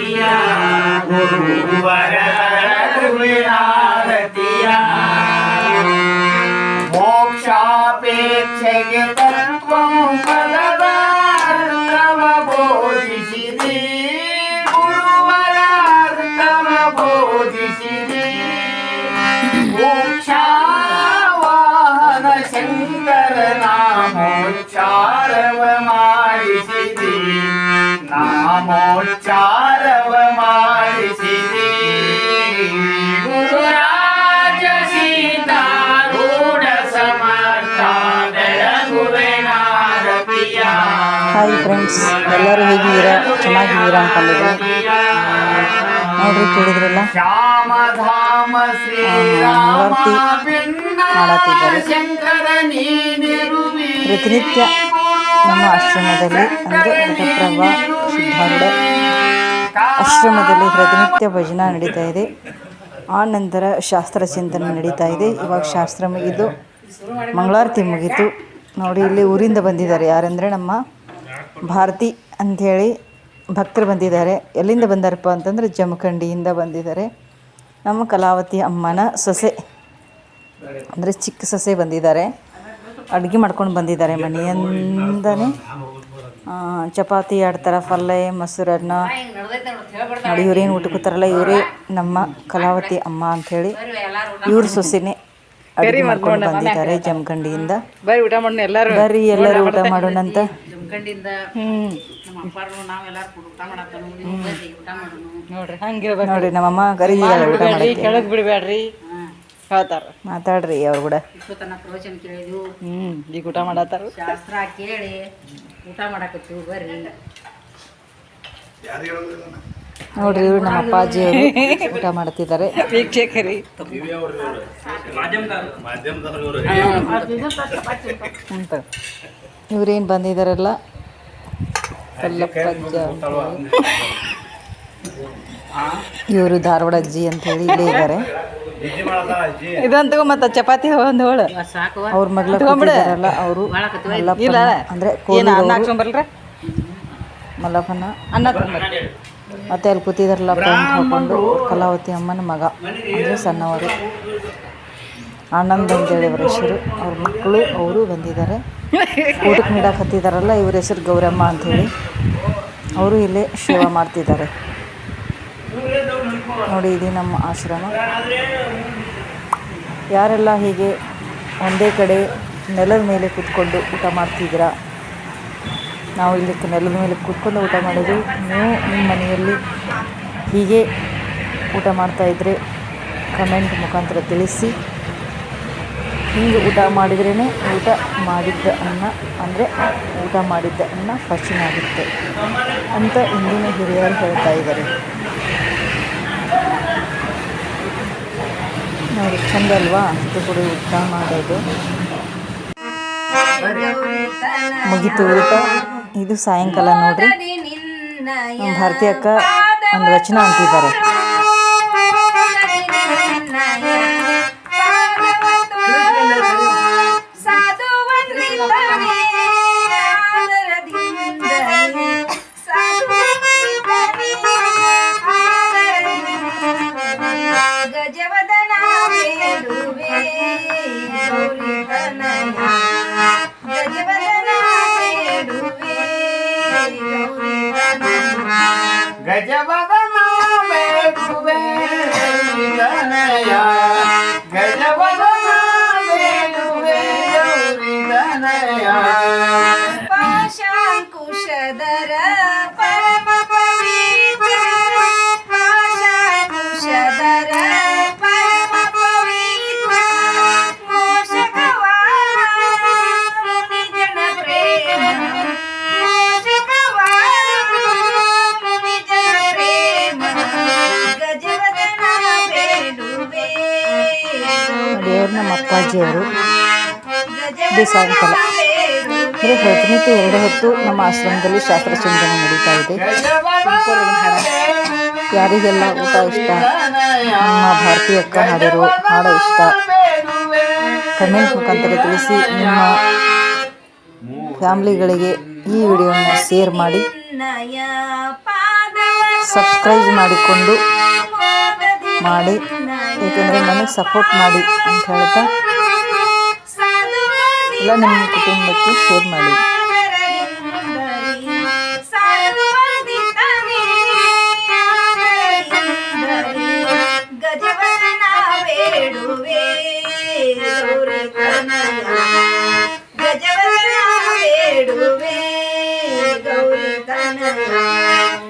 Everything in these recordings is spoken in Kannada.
Maria, Guru Vara, ನಾಮೋಚ್ಚಾರವ ಮಾಡಿಸಿರಿ ಗುರುರಾಜ ಸೀತಾರೂಢ ಸಮರ್ಥ ಬೆಳಗುವೆನಾರತಿಯ ಹಾಯ್ ಫ್ರೆಂಡ್ಸ್ ಎಲ್ಲರೂ ಹೇಗಿದ್ದೀರಾ? ಚೆನ್ನಾಗಿದ್ದೀರಾ ಅಂತ ನೋಡ್ರಿ ಕೇಳಿದ್ರಲ್ಲ? ಶ್ಯಾಮಧಾಮ ಶ್ರೀರಾಮ ಮಾಡತ್ತಿದ್ದಾರೆ. ಪ್ರತಿನಿತ್ಯ ನಮ್ಮ ಆಶ್ರಮದಲ್ಲಿ ಅಂದರೆ ಘಟಪ್ರಭ ಸಿದ್ಧಾರೂಢ ಆಶ್ರಮದಲ್ಲಿ ಪ್ರತಿನಿತ್ಯ ಭಜನಾ ನಡೀತಾ ಇದೆ. ಆ ನಂತರ ಶಾಸ್ತ್ರ ಚಿಂತನೆ ನಡೀತಾ ಇದೆ. ಇವಾಗ ಶಾಸ್ತ್ರ ಮುಗಿದು ಮಂಗಳಾರತಿ ಮುಗೀತು. ನೋಡಿ, ಇಲ್ಲಿ ಊರಿಂದ ಬಂದಿದ್ದಾರೆ. ಯಾರಂದರೆ ನಮ್ಮ ಭಾರತಿ ಅಂಥೇಳಿ ಭಕ್ತರು ಬಂದಿದ್ದಾರೆ. ಎಲ್ಲಿಂದ ಬಂದಾರಪ್ಪ ಅಂತಂದರೆ ಜಮಖಂಡಿಯಿಂದ ಬಂದಿದ್ದಾರೆ. ನಮ್ಮ ಕಲಾವತಿ ಅಮ್ಮನ ಸೊಸೆ, ಅಂದರೆ ಚಿಕ್ಕ ಸೊಸೆ ಬಂದಿದ್ದಾರೆ. ಅಡುಗೆ ಮಾಡ್ಕೊಂಡು ಬಂದಿದ್ದಾರೆ ಮನೆಯಿಂದನೇ. ಆ, ಚಪಾತಿ ಎರಡು ಥರ ಪಲ್ಲೆ ಮೊಸರನ್ನ ನೋಡಿ ಇವ್ರೇನು ಊಟ ಕೂತಾರಲ್ಲ ಇವರೇ ನಮ್ಮ ಕಲಾವತಿ ಅಮ್ಮ ಅಂಥೇಳಿ ಇವ್ರ ಸೊಸೆನೇ ಅಡುಗೆ ಮಾಡ್ಕೊಂಡು ಬಂದಿದ್ದಾರೆ ಜಮಖಂಡಿಯಿಂದ. ಬರ್ರಿ ಊಟ ಮಾಡೋಣ ಎಲ್ಲರೂ. ಬರ್ರಿ ಎಲ್ಲರೂ ಊಟ ಮಾಡೋಣ ಅಂತ. ಹ್ಮ್. ನಮ್ಮ ಅಪ್ಪಾರು ನಾವೆಲ್ಲರೂ ಊಟ ಮಾಡತ್ತಾನು ನೀವು ಊಟ ಮಾಡೋಣ. ನೋಡ್ರಿ ಹಂಗಿರ್ಬೇಕು ನೋಡ್ರಿ ನಮ್ಮಮ್ಮ ಗರಿ ಊಟ ಮಾಡಕ್ಕೆ ಕೆಳಗ್ ಬಿಡ್ಬೇಡ್ರಿ. ಹೇಳ್ತಾರ ಮಾತಾಡ್ರಿ ಅವ್ರು ಕೂಡ. ಇಷ್ಟೊತ್ತನ ಪ್ರವಚನ ಕೇಳಿದ್ವು. ಹ್ಮ್ ಈಗ ಊಟ ಮಾಡತ್ತಾರ? ಶಾಸ್ತ್ರ ಕೇಳಿ ಊಟ ಮಾಡಕತ್ತೀವಿ ಬರ್ರಿ. ನೋಡ್ರಿ ಇವ್ರು ನಮ್ಮ ಅಪ್ಪಾಜಿಯವರು ಊಟ ಮಾಡ್ತಿದ್ದಾರೆ. ವೀಕ್ಷಕರಿ. ಅಂತ. ಇವ್ರೇನು ಬಂದಿದ್ದಾರಲ್ಲ ಕಲ್ಲಪ್ಪಜ್ಜ ಇವರು ಧಾರವಾಡ ಅಜ್ಜಿ ಅಂತ ಹೇಳಿ ಇಲ್ಲೇ ಇದ್ದಾರೆ. ಇದಂತೂ ಮತ್ತೆ ಚಪಾತಿ ಒಂದು ಹೋಳು. ಸಾಕು. ಅವ್ರ ಮಗ್ಳ ಕೂತಿದ್ದಾರಲ್ಲ ಅವರು ಇಲ್ಲ. ಅಂದ್ರೆ ಕೋಲೂರವ್ರು, ಹಾಕ್ಸೊಂಬರ್ಲ್ರ ಮಲ್ಲಪ್ಪನ ಅನ್ನ ತೊಗೊಂಬರ್ರಿ ಮತ್ತೆ ಅಲ್ಲಿ ಕೂತಿದಾರಲ್ಲ ಪ್ಯಾಂಟ್ ಹಾಕೊಂಡು ಕಲಾವತಿ ಅಮ್ಮನ ಮಗ. ಅಂದರೆ ಸಣ್ಣವರು. ಆನಂದ್ ಅಂತೇಳಿ ಅವ್ರ ಹೆಸರು. ಅವ್ರ ಮಕ್ಕಳು ಅವರು ಬಂದಿದ್ದಾರೆ. ಊಟಕ್ಕೆ ನೀಡಕ್ಕೆ ಹತ್ತಿದಾರಲ್ಲ ಇವ್ರ ಹೆಸರು ಗೌರಮ್ಮ ಅಂತೇಳಿ. ಅವರು ಇಲ್ಲೇ ಸೇವಾ ಮಾಡ್ತಿದ್ದಾರೆ. ನೋಡಿ, ಇದು ನಮ್ಮ ಆಶ್ರಮ. ಯಾರೆಲ್ಲ ಹೀಗೆ ಒಂದೇ ಕಡೆ ನೆಲದ ಮೇಲೆ ಕೂತ್ಕೊಂಡು ಊಟ ಮಾಡ್ತಿದ್ದೀರಾ? ನಾವು ಇಲ್ಲಿ ನೆಲದ ಮೇಲೆ ಕೂತ್ಕೊಂಡು ಊಟ ಮಾಡೋದು ನೀವು ನಿಮ್ಮ ಮನೆಯಲ್ಲಿ ಹೀಗೆ ಊಟ ಮಾಡ್ತಾಯಿದ್ರೆ ಕಮೆಂಟ್ ಮುಖಾಂತರ ತಿಳಿಸಿ. ಹಿಂಗೆ ಊಟ ಮಾಡಿದ್ರೇ ಊಟ ಮಾಡಿದ್ದ ಅನ್ನ, ಅಂದರೆ ಊಟ ಮಾಡಿದ್ದ ಅನ್ನ ಆಗುತ್ತೆ ಅಂತ ಇಂದಿನ ಹಿರಿಯರು ಹೇಳ್ತಾ ಇದ್ದಾರೆ. ನೋಡಿ ಚಂದ ಅಲ್ವಾ ಅಷ್ಟು ಕೂಡ ಊಟ ಮಾಡೋದು. ಮುಗಿತು ಊಟ. ಇದು ಸಾಯಂಕಾಲ ನೋಡ್ರಿ. ಭಾರತೀಯ ಭಾರತಿ ಅಕ್ಕ ಒಂದು ರಚನಾ ಅಂತಿದ್ದಾರೆ. ಸಾಯಂಕಾಲ. ಅಂದರೆ ಪ್ರತಿನಿತ್ಯ ಎರಡು ಹೊತ್ತು ನಮ್ಮ ಆಶ್ರಮದಲ್ಲಿ ಶಾಸ್ತ್ರ ಚಿಂತನೆ ನಡೀತಾ ಇದೆ. ಯಾರಿಗೆಲ್ಲ ಊಟ ಇಷ್ಟ? ನಮ್ಮ ಭಾರತೀಯ ಅಕ್ಕ ಹಾಡಿರೋ ಹಾಡ ಇಷ್ಟ. ಕಮೆಂಟ್ ಮುಖಾಂತರ ತಿಳಿಸಿ ನಿಮ್ಮ ಫ್ಯಾಮ್ಲಿಗಳಿಗೆ ಈ ವಿಡಿಯೋನ ಶೇರ್ ಮಾಡಿ. ಸಬ್ಸ್ಕ್ರೈಬ್ ಮಾಡಿಕೊಂಡು ಮಾಡಿ. ಏಕೆಂದರೆ ನನಗೆ ಸಪೋರ್ಟ್ ಮಾಡಿ ಅಂತ ಹೇಳ್ತಾ ಎಲ್ಲ ನಿಮ್ಮ ಕುಟುಂಬಕ್ಕೆ ಶೇರ್ ಮಾಡಿ.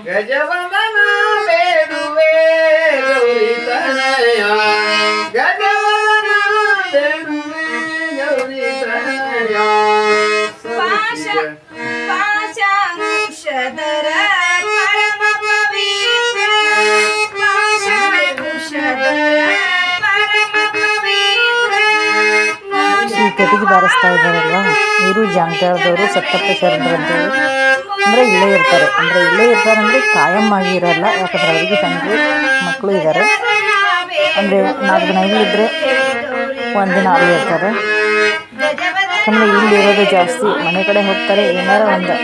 ಗಜವದನ ಈ ಕಟ್ಟಿಗೆ ಬಾರಿಸ್ತಾ ಇದ್ದಾರಲ್ವ? ಇವರು ಜಾಂಗ್ಯಾಳದವರು ಸತ್ತಪ್ಪ ಶರಣರು ಅಂತೇಳಿ ಅಂದರೆ ಇಲ್ಲೇ ಇರ್ತಾರೆ. ಅಂದರೆ ಇಲ್ಲೇ ಇರ್ತಾರೆ ಅಂದರೆ ಕಾಯಂ ಆಗಿ ಇರಲ್ಲ. ಯಾಕಂದ್ರೆ ಅವರಿಗೆ ತಂಗಿ ಮಕ್ಕಳು ಇದ್ದಾರೆ. ಅಂದರೆ ನಾಲ್ಕು ದಿನ ಇಲ್ಲಿದ್ದರೆ ಒಂದಿನ ಅಲ್ಲಿ ಇರ್ತಾರೆ. ಯಾಕಂದರೆ ಇಲ್ಲಿ ಇರೋದು ಜಾಸ್ತಿ. ಮನೆ ಕಡೆ ಹೋಗ್ತಾರೆ. ಏನಾರ ಒಂದು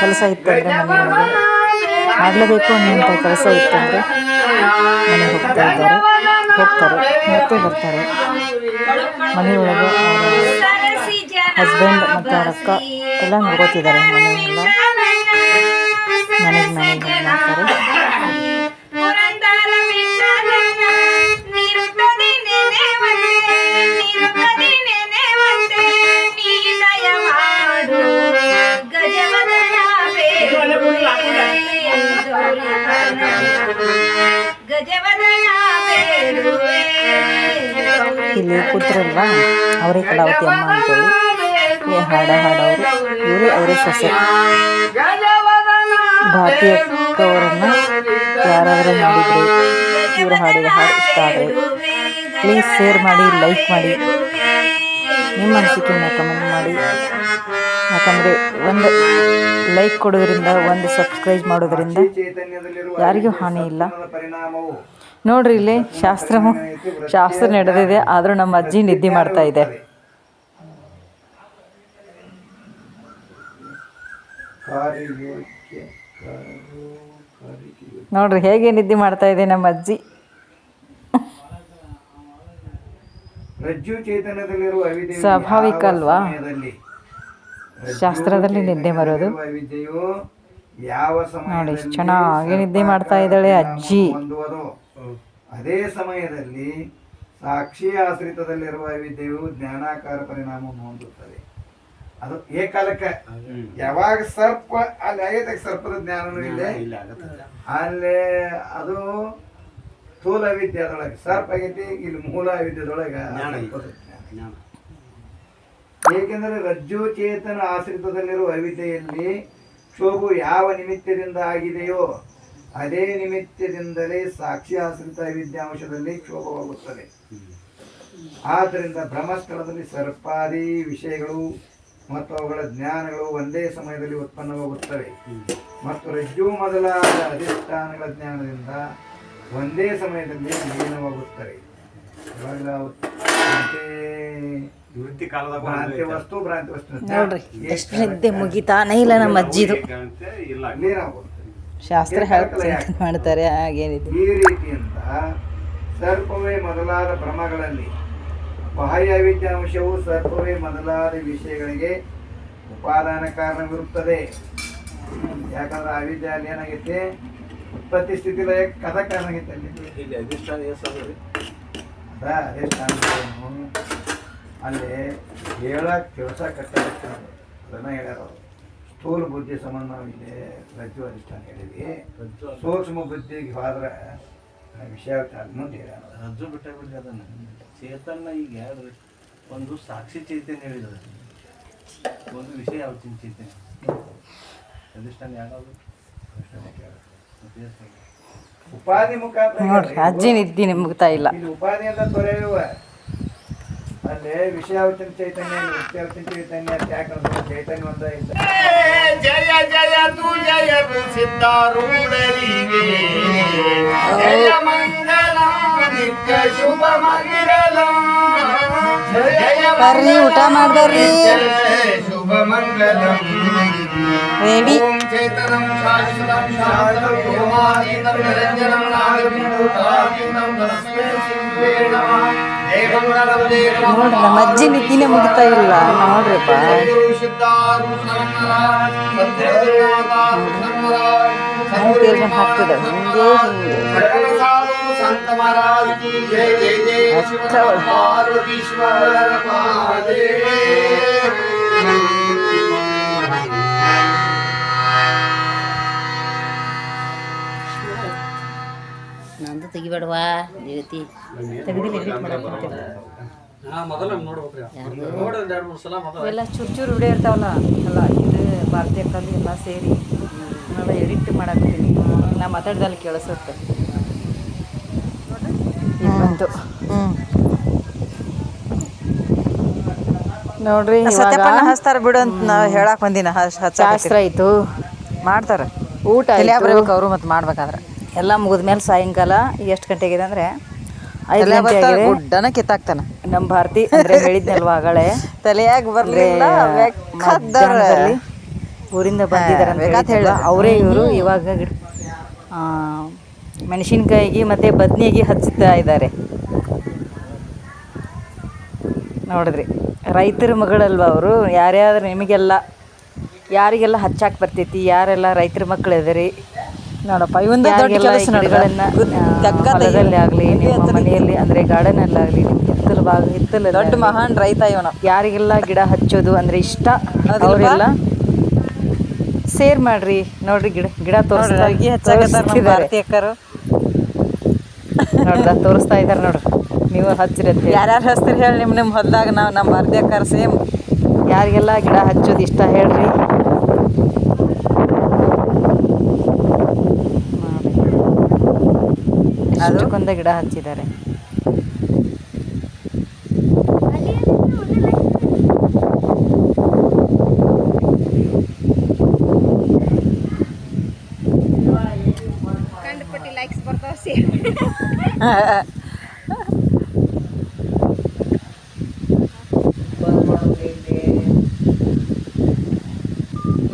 ಕೆಲಸ ಇತ್ತಂದರೆ ಮನೆಯೊಳಗೆ ಮಾಡಲೇಬೇಕು ಅನ್ನೋಂಥ ಕೆಲಸ ಇತ್ತಂದರೆ ಮನೆಗೆ ಹೋಗ್ತಾ ಇದ್ದಾರೆ. ಹೋಗ್ತಾರೆ. ಮತ್ತೆ ಬರ್ತಾರೆ. ಮನೆಯೊಳಗೆ ಹಸ್ಬೆಂಡ್ ಮತ್ತು ಅವ್ರ ಅಕ್ಕ ಎಲ್ಲ ನೋಡ್ಕೋತಿದ್ದಾರೆ ಮನೆಯೆಲ್ಲ ಮನೆಗೆ ಮನೆಗೆ ಮಾಡ್ತಾರೆ ಇಲ್ಲಿ ಕೂತ್ರಲ್ವಾ? ಅವರೇ ಕಲಾವತಿ ಅಮ್ಮ ಅಂತೇಳಿ. ಹಾಡ ಹಾಡೋರು ಇವರೇ ಅವರೇ ಸೊಸೆ. ಭಾರತೀಯ ಅಕ್ಕವರನ್ನು ಯಾರಾದರೂ ನೋಡಿದರೆ ಇವರು ಹಾಡಿದ ಹಾಡು ಇಷ್ಟ ಆದರೆ ಪ್ಲೀಸ್ ಶೇರ್ ಮಾಡಿ ಲೈಕ್ ಮಾಡಿ. ನಿಮ್ಮ ಅನಿಸಿಕೆಯನ್ನು ಕಮೆಂಟ್ ಮಾಡಿ. ಯಾಕಂದರೆ ಒಂದು ಲೈಕ್ ಕೊಡೋದ್ರಿಂದ ಒಂದು ಸಬ್ಸ್ಕ್ರೈಬ್ ಮಾಡೋದ್ರಿಂದ ಯಾರಿಗೂ ಹಾನಿ ಇಲ್ಲ. ನೋಡ್ರಿ ಇಲ್ಲಿ ಶಾಸ್ತ್ರ ಶಾಸ್ತ್ರ ನಡೆದಿದೆ ಆದರೂ ನಮ್ಮ ಅಜ್ಜಿ ನಿದ್ದೆ ಮಾಡ್ತಾ ಇದೆ ನೋಡ್ರಿ ಹೇಗೆ ನಿದ್ದೆ ಮಾಡ್ತಾ ಇದೆ ನಮ್ಮ ಅಜ್ಜಿ ಸ್ವಾಭಾವಿಕ ಅಲ್ವಾ? ಶಾಸ್ತ್ರದಲ್ಲಿ ನಿದ್ದೆ ಬರೋದು. ನೋಡಿ, ಚೆನ್ನಾಗಿ ನಿದ್ದೆ ಮಾಡ್ತಾ ಇದ್ದಾಳೆ ಅಜ್ಜಿ. ಅದೇ ಸಮಯದಲ್ಲಿ ಸಾಕ್ಷಿ ಆಶ್ರಿತದಲ್ಲಿರುವ ವಿದ್ಯೆಯು ಜ್ಞಾನಾಕಾರ ಪರಿಣಾಮವನ್ನು ಹೊಂದುತ್ತದೆ ಅದು ಏಕಾಲಕ್ಕೆ. ಯಾವಾಗ ಸರ್ಪ ಅಲ್ಲಿ ಆಗೈತೆ ಸರ್ಪದ ಜ್ಞಾನನೂ ಇಲ್ಲ ಅಲ್ಲಿ ಅದು ಸ್ಥೂಲ ವಿದ್ಯೆದೊಳಗೆ ಸರ್ಪ ಆಗೈತಿ ಇಲ್ಲಿ ಮೂಲ ವಿದ್ಯೆದೊಳಗೆ. ಏಕೆಂದರೆ ರಜ್ಜು ಚೇತನ ಆಶ್ರಿತದಲ್ಲಿರುವ ಅವಿದ್ಯೆಯಲ್ಲಿ ಕ್ಷೋಭು ಯಾವ ನಿಮಿತ್ತದಿಂದ ಆಗಿದೆಯೋ ಅದೇ ನಿಮಿತ್ತದಿಂದಲೇ ಸಾಕ್ಷಿ ಆಶ್ರಿತ ವಿದ್ಯಾಂಶದಲ್ಲಿ ಕ್ಷೋಭವಾಗುತ್ತದೆ. ಆದ್ದರಿಂದ ಬ್ರಹ್ಮಸ್ಥಳದಲ್ಲಿ ಸರ್ಪಾದಿ ವಿಷಯಗಳು ಮತ್ತು ಅವುಗಳ ಜ್ಞಾನಗಳು ಒಂದೇ ಸಮಯದಲ್ಲಿ ಉತ್ಪನ್ನವಾಗುತ್ತವೆ. ಮತ್ತು ರಜ್ಜು ಮೊದಲಾದ ಅಧಿಷ್ಠಾನಗಳ ಜ್ಞಾನದಿಂದ ಒಂದೇ ಸಮಯದಲ್ಲಿ ಲೀನವಾಗುತ್ತವೆ ಇವಾಗ ಭ್ರಾಂತಿ- ಕಾಲದ ವಸ್ತು ಭ್ರಾಂತಿ ವಸ್ತು ನೋಡ್ರಿ ಎಷ್ಟು ನಿದ್ದೆ ಮುಗಿತಾನೇ ಇಲ್ಲ ನಮ್ಮ ಅಜ್ಜಿದು ಇಲ್ಲ. ಲೀನವಾಗುತ್ತದೆ ಶಾಸ್ತ್ರ ಮಾಡ್ತಾರೆ ಹಾಗೇನಿದೆ. ಈ ರೀತಿಯಿಂದ ಸರ್ಪವೇ ಮೊದಲಾದ ಭ್ರಮಗಳಲ್ಲಿ ಬಾಹ್ಯ ವಿದ್ಯಾಂಶವು ಸರ್ಪವೇ ಮೊದಲಾದ ವಿಷಯಗಳಿಗೆ ಉಪಾದಾನ ಕಾರಣವಿರುತ್ತದೆ. ಯಾಕಂದ್ರೆ ಅವಿದ್ಯೆ ಅಲ್ಲಿ ಏನಾಗೈತೆ? ಉತ್ಪತ್ತಿ ಸ್ಥಿತಿ ಲಯ ಕದ ಕಾರಣ ಆಗೈತೆ ಅಲ್ಲಿ. ಇಲ್ಲಿ ಅಧಿಷ್ಠಾನ ಎಷ್ಟು ಅದ ರೀ ಅದ ಅದೇ ಸ್ಥಾನದವನು ಅಲ್ಲಿ ಹೇಳಕ್ಕೆ ಕೆಲಸ ಕಷ್ಟ ಅದನ್ನ ಹೇಳ್ಯಾರ ಅವರು. ಸ್ಥೂಲ ಬುದ್ಧಿ ಸಂಬಂಧ ನಾವಿಲ್ಲಿ ಇಲ್ಲಿ ರಜ್ಜು ಅಧಿಷ್ಠಾನ ಹೇಳಿದ್ವಿ ಸೂಕ್ಷ್ಮ ಬುದ್ಧಿಗೆ ಹೋದ್ರೆ ವಿಷಯ ಮುಂದೆ ರಜ್ಜು ಬಿಟ್ಟ ಬಿಡ್ರಿ ಅದನ್ನು. ಚೇತನ ಈಗ ಯಾರು ಒಂದು ಸಾಕ್ಷಿ ಚೈತನ್ಯ ಹೇಳಿದ್ರೆ. ಒಂದು ವಿಷಯ ಯಾವ ಚೈತನ್ಯ ಅಧಿಷ್ಠಾನ ಎಷ್ಟು? ಉಪಾಧಿ ಮುಖಾಂತರ ನೋಡ್ರಿ ಅಜ್ಜಿ ನಿದ್ದೆ ನಿಮ್ಗೆ ಇಲ್ಲ ಇಲ್ಲಿ ಉಪಾಧಿ ಅಂತ ತೊರೆಯುವ ಅಲ್ಲಿ ವಿಷಯಾವಚನ ಚೈತನ್ಯ ವಿಷಯಾವಚನ ಚೈತನ್ಯ ಯಾಕೆ ಚೈತನ್ಯ ಒಂದ ಇಲ್ಲ. ಜಯ ಜಯ ತು ಜಯ ಸಿದ್ಧಾರೂಢರಿಗೆ. ಜಯ ಮಂಗಲ ನಿತ್ಯ ಶುಭ ಜಯ ಬರ್ರಿ ಊಟ ಮಾಡ್ದವ್ರಿ ಶುಭ ಮಂಗಲ ರೆಡಿ? ಓಂ ಚೇತನಂ ಶಾಶ್ವತಂ ಶಾಂತಂ ವ್ಯೋಮಾತೀತಂ ನಿರಂಜನಂ ನಾಗಬಿಂದುತಾತೀತಂ ತಸ್ಮೈ ಶ್ರೀ ನಮಃ ದೇವಂ ನರಂ ದೇವಂ ನೋಡ್ರಿ ನಮ್ಮ ಅಜ್ಜಿ ನಿದ್ದಿನೇ ಮುಗಿತಾ ಇಲ್ಲ ನೋಡ್ರಿಪ್ಪ. ಹೆಂಗ್ ತೀರ್ಕೊಂಡು ಹಾಕ್ತಿದ ಹಿಂಗೆ ಹಿಂಗೆ ಅಷ್ಟ ತೆಗಿಬೇಡವಾ ದೇವತಿ ಇವೆಲ್ಲ ಚೂರು ಚೂರು ವಿಡಿಯೋ ಇರ್ತಾವಲ್ಲ ಅಲ್ಲ ಇದು ಭಾರತೀಯ ಕಲಿ ಎಲ್ಲ ಸೇರಿ ನಾವೆಲ್ಲ ಎಡಿಟ್ ಮಾಡಕ್ಕೆ ನಾ ಮಾತಾಡ್ದಲ್ಲಿ ಕೇಳಿಸುತ್ತೆ. ಬಂತು ನೋಡ್ರಿ ಸತ್ಯಪ್ಪನ ಹಚ್ತಾರ ಬಿಡು ಅಂತ ನಾವು ಹೇಳಕ್ ಬಂದಿನ ಶಾಸ್ತ್ರ ಆಯ್ತು. ಮಾಡ್ತಾರ. ಊಟ. ಬರ್ಬೇಕು ಅವರು ಮತ್ತೆ ಮಾಡ್ಬೇಕಾದ್ರೆ. ಎಲ್ಲ ಮುಗಿದ್ಮೇಲೆ ಸಾಯಂಕಾಲ ಎಷ್ಟು ಗಂಟೆಗಿದೆ ಅಂದರೆ ಐದು ತಲೆ ಗಂಟೆ ಆಗಿದೆ. ಗುಡ್ಡನ ಕಿತ್ತಾಕ್ತಾನ. ನಮ್ಮ ಭಾರತಿ ಅಂದ್ರೆ ಹೇಳಿದ್ನಲ್ವ ಆಗಳೇ ತಲೆಯಾಗ ಬರ್ಲಿಲ್ಲ ಬೇಕಾದವ್ರ ಮಧ್ಯಾಹ್ನದಲ್ಲಿ ಊರಿಂದ ಬಂದಿದ್ದಾರೆ ಅಂತ ಬೇಕಾತ್ ಹೇಳಿದ್ನಲ್ವ, ಹೇಳಿದ್ರು. ಅವರೇ ಇವರು ಇವಾಗ ಗಿಡ ಆ, ಮೆಣಸಿನ್ಕಾಯಿಗೆ ಮತ್ತೆ ಬದ್ನಿಗೆ ಹಚ್ಚುತ್ತಾ ಇದ್ದಾರೆ. ನೋಡಿದ್ರಿ ರೈತರ ಮಗಳಲ್ವ ಅವರು? ಯಾರ್ಯಾರು ನಿಮಗೆಲ್ಲ ಯಾರಿಗೆಲ್ಲ ಹಚ್ಚಾಕ್ ಬರ್ತೈತಿ? ಯಾರೆಲ್ಲ ರೈತರ ಮಕ್ಕಳು ಇದರಿ? ನೋಡಪ್ಪ ಇವಂದ ದೊಡ್ಡ ಕೆಲಸ ಹೊಲದಲ್ಲಿ ಆಗಲಿ ನಿಮ್ಮ ಮನೆಯಲ್ಲಿ ಅಂದರೆ ಗಾರ್ಡನಲ್ಲಾಗಲಿ ನಿಮ್ಮ ಹಿತ್ತಲು ಭಾಗ ಹಿತ್ತಲು ದೊಡ್ಡ ಮಹಾನ್ ರೈತ ಇವನು. ಯಾರಿಗೆಲ್ಲ ಗಿಡ ಹಚ್ಚೋದು ಅಂದ್ರೆ ಇಷ್ಟ ಅವರೆಲ್ಲ ಸೇರ್ ಮಾಡ್ರಿ. ನೋಡ್ರಿ ಗಿಡ ಗಿಡ ತೋರಿಸ್ತಿದ್ದಾರೆ. ನೋಡ್ದ ತೋರಿಸ್ತಾ ಇದಾರೆ ನೋಡ್ರಿ. ನೀವು ಹಚ್ಚಿರಿ ಅಂತ ಯಾರ್ಯಾರು ಹಚ್ತೀರಿ ಹೇಳಿ ನಿಮ್ಮ ನಿಮ್ಮ ಹೊಲದಾಗ ನಾವು ನಮ್ಮ ಅರ್ಧಕ್ಕಾರ ಸೇಮ್. ಯಾರಿಗೆಲ್ಲ ಗಿಡ ಹಚ್ಚೋದು ಇಷ್ಟ ಹೇಳ್ರಿ. ಅಷ್ಟಕ್ಕೊಂದ ಗಿಡ ಹಚ್ಚಿದ್ದಾರೆ.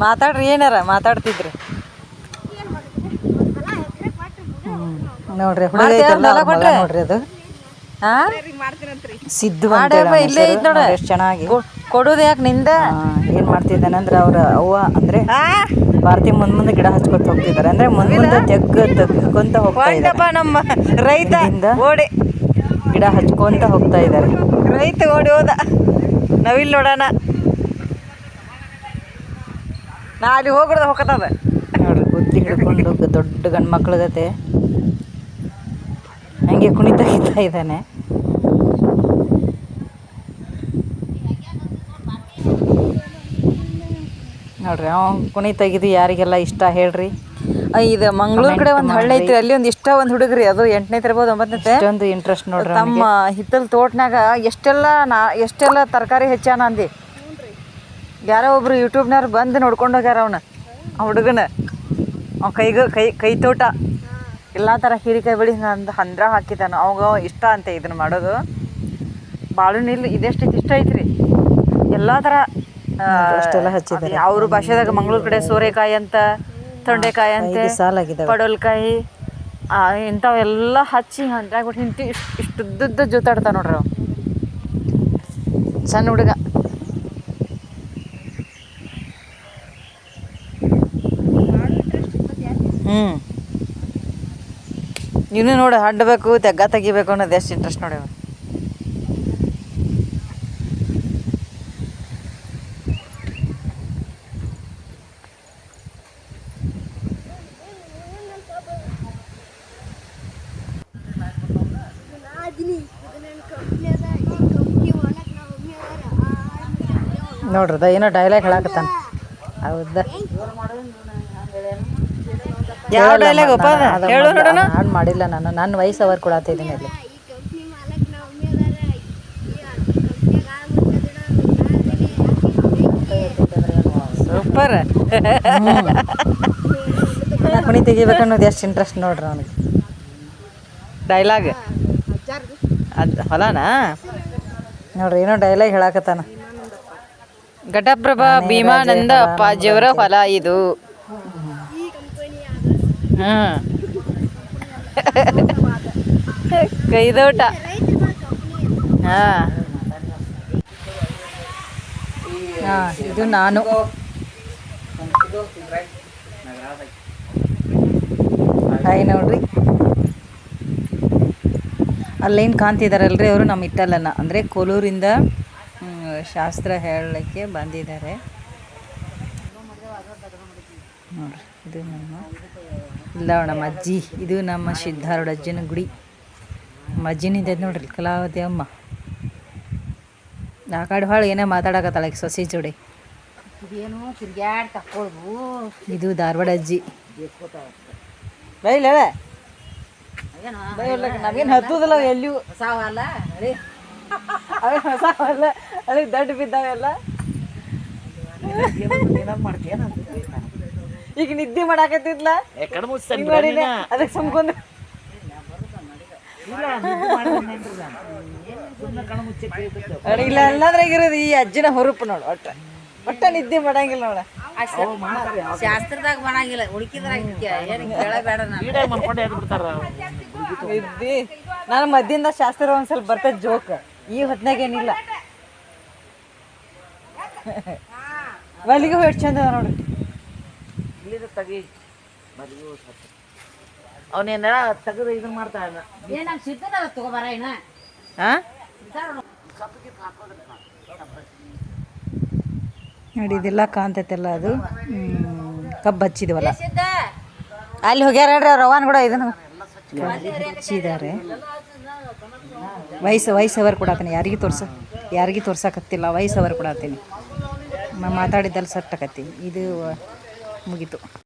ಮಾತಾಡ್ರಿ ಏನಾರ ಮಾತಾಡ್ತಿದ್ರಿ. ನೋಡ್ರಿ ಹುಡುಗ? ಐತಲ್ಲ, ಅವ್ರ ಮಗ? ನೋಡ್ರಿ ಅದು. ಹಾ ಸಿದ್ದು ಮಾಡ್ಯಪ್ಪ, ಇಲ್ಲೇ ಐತ್ ನೋಡ. ಎಷ್ಟು ಚೆನ್ನಾಗಿ. ಕೊಡೋದು ಯಾಕೆ ನಿಂದ? ಏನು ಮಾಡ್ತಿದ್ದಾನಂದ್ರೆ ಅವ್ರ ಅವ್ವ ಅಂದ್ರೆ ಭಾರತಿ ಮುಂದ್ ಮುಂದೆ ಗಿಡ ಹಚ್ಕೊತ ಹೋಗ್ತಿದ್ದಾರೆ. ಅಂದ್ರೆ ಮುಂದ್ ಮುಂದೆ ತೆಗ್ ತೆಗ್ಕೊಂತ ಹೋಗ್ತಾ ಇದ್ದಾರೆ. ನಮ್ಮ ರೈತ ಓಡಿ. ಗಿಡ ಹಚ್ಕೊಂತ ಹೋಗ್ತಾ ಇದ್ದಾರೆ. ರೈತ ಓಡಿ ಹೋದ. ನಾವಿಲ್ಲಿ ನೋಡೋಣ. ನಾ ಅಲ್ಲಿ ಹೋಗ್ಬಿಡ್ದ ಹೋಗ್ತದ. ನೋಡ್ರಿ ಬುದ್ಧಿ ಹಿಡ್ಕೊಂಡು ದೊಡ್ಡ ಗಂಡು ಮಕ್ಳ ಗತೆ ಹಂಗೆ ಕುಣಿತ ಗಿತ್ತಾ ಇದ್ದಾನೆ. ನೋಡ್ರಿ ಅವ ಕುಣಿತಾಗಿದ್ದು ಯಾರಿಗೆಲ್ಲ ಇಷ್ಟ ಹೇಳ್ರಿ? ಇದು ಮಂಗಳೂರು ಕಡೆ ಒಂದು ಹಳ್ಳಿ ಐತ್ರಿ ಅಲ್ಲಿ ಒಂದು ಇಷ್ಟ ಒಂದು ಹುಡುಗ್ರಿ ಅದು ಎಂಟನೇ ಇರ್ಬೋದು ಒಂಬತ್ತನೇ ಇಷ್ಟೊಂದು ಇಂಟ್ರೆಸ್ಟ್ ನೋಡ್ರಿ ನಮ್ಮ ಹಿತ್ತಲ್ ತೋಟನಾಗ ಎಷ್ಟೆಲ್ಲ ನಾ ಎಷ್ಟೆಲ್ಲ ತರಕಾರಿ ಹೆಚ್ಚಾನ ಅಂದಿ. ಯಾರೋ ಒಬ್ರು ಯೂಟ್ಯೂಬ್ನವ್ರು ಬಂದು ನೋಡ್ಕೊಂಡು ಹೋಗ್ಯಾರ ಅವನ ಆ ಹುಡುಗನ. ಅವ್ನ ಕೈಗ ಕೈ ಕೈ ತೋಟ ಎಲ್ಲ ಥರ ಹೀರಿಕಾಯಿ ಬೆಳಿ ಅಂದ ಹಂದ್ರ ಹಾಕಿದ್ದಾನೆ. ಅವಾಗ ಇಷ್ಟ ಅಂತೆ ಇದನ್ನ ಮಾಡೋದು. ಬಾಳು ನೀರು ಇದೆಷ್ಟು ಇಷ್ಟ ಐತ್ರಿ. ಎಲ್ಲ ಥರ. ಅವ್ರ ಭಾಷೆದಾಗ ಮಂಗಳೂರು ಕಡೆ ಸೋರೆಕಾಯಿ ಅಂತ ತೊಂಡೆಕಾಯಿ ಅಂತ ಪಡೋಲ್ಕಾಯಿ ಇಂಥವೆಲ್ಲ ಹಚ್ಚಿ ಹಂದ್ರಾಗ ಬಿಟ್ಟು ನಿಂತು ಇಷ್ಟು ಇಷ್ಟು ಉದ್ದುದ್ದ ಜೊತಾಡ್ತ ನೋಡ್ರಿ ಅವ್ರು ಸಣ್ಣ ಹುಡುಗ. ಹ್ಞೂ ಇವನು ನೋಡಿ ಹಡ್ಡಬೇಕು ತೆಗ್ಗ ತೆಗಿಬೇಕು ಅನ್ನೋದು ಎಷ್ಟು ಇಂಟ್ರೆಸ್ಟ್ ನೋಡಿ ನೋಡ್ರದ ಏನೋ ಡೈಲಾಗ್ ಹೇಳಕತ್ತಾನ. ಹೌದಾ? ಯಾವ ಡೈಲಾಗ್ ಅಪ್ಪ ಅದು? ಹೇಳು ನೋಡೋಣ. ಹಾಡು ಮಾಡಿಲ್ಲ ನಾನು ನನ್ನ ವಯಸ್ಸು ಅವ್ರು ಕೊಡತ್ತಿದ್ದೀನಿ ಇಲ್ಲಿ ಸೂಪರ್. ಕುಣಿ ತೆಗಿಬೇಕು ಅನ್ನೋದು ಎಷ್ಟು ಇಂಟ್ರೆಸ್ಟ್ ನೋಡ್ರಿ ಅವನಿಗೆ. ಡೈಲಾಗ್ ಅದು ಹೊಲನಾ? ನೋಡ್ರಿ ಏನೋ ಡೈಲಾಗ್ ಹೇಳಾಕತ್ತಾನ. ಘಟಪ್ರಭಾ ಭೀಮಾನಂದ ಅಪ್ಪಾಜಿಯವರ ಹೊಲ ಇದು. ಕೈದೋಟ. ಇದು ನಾನು. ಹಾಯ್ ನೋಡ್ರಿ. ಅಲ್ಲೇನು ಕಾಣ್ತಿದಾರಲ್ರಿ ಅವರು ನಮ್ಮ ಇಟ್ಟಲ್ಲನ ಅಂದರೆ ಕೋಲೂರಿಂದ ಶಾಸ್ತ್ರ ಹೇಳಲಿಕ್ಕೆ ಬಂದಿದ್ದಾರೆ. ನೋಡ್ರಿ ಇದು ನಮ್ಮ ಇಲ್ಲ ನಮ್ಮ ಅಜ್ಜಿ. ಇದು ನಮ್ಮ ಸಿದ್ಧಾರೂಢ ಅಜ್ಜನ ಗುಡಿ. ನಮ್ಮ ಅಜ್ಜಿನಿದೆ ನೋಡ್ರಿ ಕಲಾವತಿ ಅಮ್ಮ. ಆ ಕಡೆ ಹೊಳಗೆ ಏನೇ ಮಾತಾಡಕತ್ತಾಳ ಈಗ ಸೊಸಿ ಜೋಡಿ. ಇದೇನು ತಿರ್ಗ್ಯಾಡ್ ತಕ್ಕೊಳ್ದು ಇದು ಧಾರವಾಡ ಅಜ್ಜಿ. ಬೈಲ? ನಮಗೇನು ಹತ್ತುದಿಲ್ಲ ಎಲ್ಲಿಯೂ. ಸಾವಲ್ಲ ಸಾವಲ್ಲ ಅದಕ್ಕೆ ದಡ್ಡ ಬಿದ್ದಾವೆಲ್ಲ ಈಗ ನಿದ್ದೆ ಮಾಡಾಕತ್ತಿದ್ಲ? ಅದಕ್ಕೆ ಸುಮ್ಕೊಂಡ್. ಇಲ್ಲ ಎಲ್ಲಾದ್ರಾಗ ಇರೋದು ಈ ಅಜ್ಜಿನ ಹುರುಪು ನೋಡು ಒಟ್ಟ. ಒಟ್ಟ ನಿದ್ದೆ ಮಾಡಂಗಿಲ್ಲ ನೋಡ. ಶಾಸ್ತ್ರದಾಗ ಮಾಡಂಗಿಲ್ಲ ಉಳ್ಕಿದ್ರಾಗ ಏನು ಕೇಳಬೇಡ ನಾನು. ನಿದ್ದೆ. ನಾನು ಮದ್ದಿಂದ ಶಾಸ್ತ್ರ ಒಂದ್ ಸ್ವಲ್ಪ ಬರ್ತೈತೆ ಜೋಕ್ ಈ ಹೊತ್ನಾಗ ಏನಿಲ್ಲ. ಮಲ್ಲಿಗೆ ಹೂ ಮದುವೆ ಅವನೇನ ತೆಗೆದು ಇದನ್ನ ಮಾಡ್ತಾನ ಸಿದ್ಧನ ತಗೋಬಾರ ಏನ ಹಾ ನೋಡಿ ಇದೆಲ್ಲ ಕಾಣ್ತೈತೆಲ್ಲ ಅದು. ಕಬ್ಬು ಹಚ್ಚಿದ್ವಲ್ಲ. ಅಲ್ಲಿ ಹೋಗ್ಯಾರ ಹೇಳ್ರಿ ಅವ್ರ ಅವನ್ ಕೂಡ ಇದನ್ನು ಹಚ್ಚಿದ್ದಾರೆ. ವಯಸ್ಸು ವಯಸ್ಸವರು ಅವರ್ ಕೊಡತ್ತೀನಿ ಯಾರಿಗೆ ತೋರ್ಸ ಯಾರಿಗೆ ತೋರ್ಸಕತ್ತಿಲ್ಲ ವಯಸ್ಸವರು ಅವರ್ ಕೊಡತ್ತೀನಿ ನಾ ಮಾತಾಡಿದ್ದಲ್ಲಿ ಸಟ್ಟಕತ್ತಿ ಇದು ಮುಗೀತು.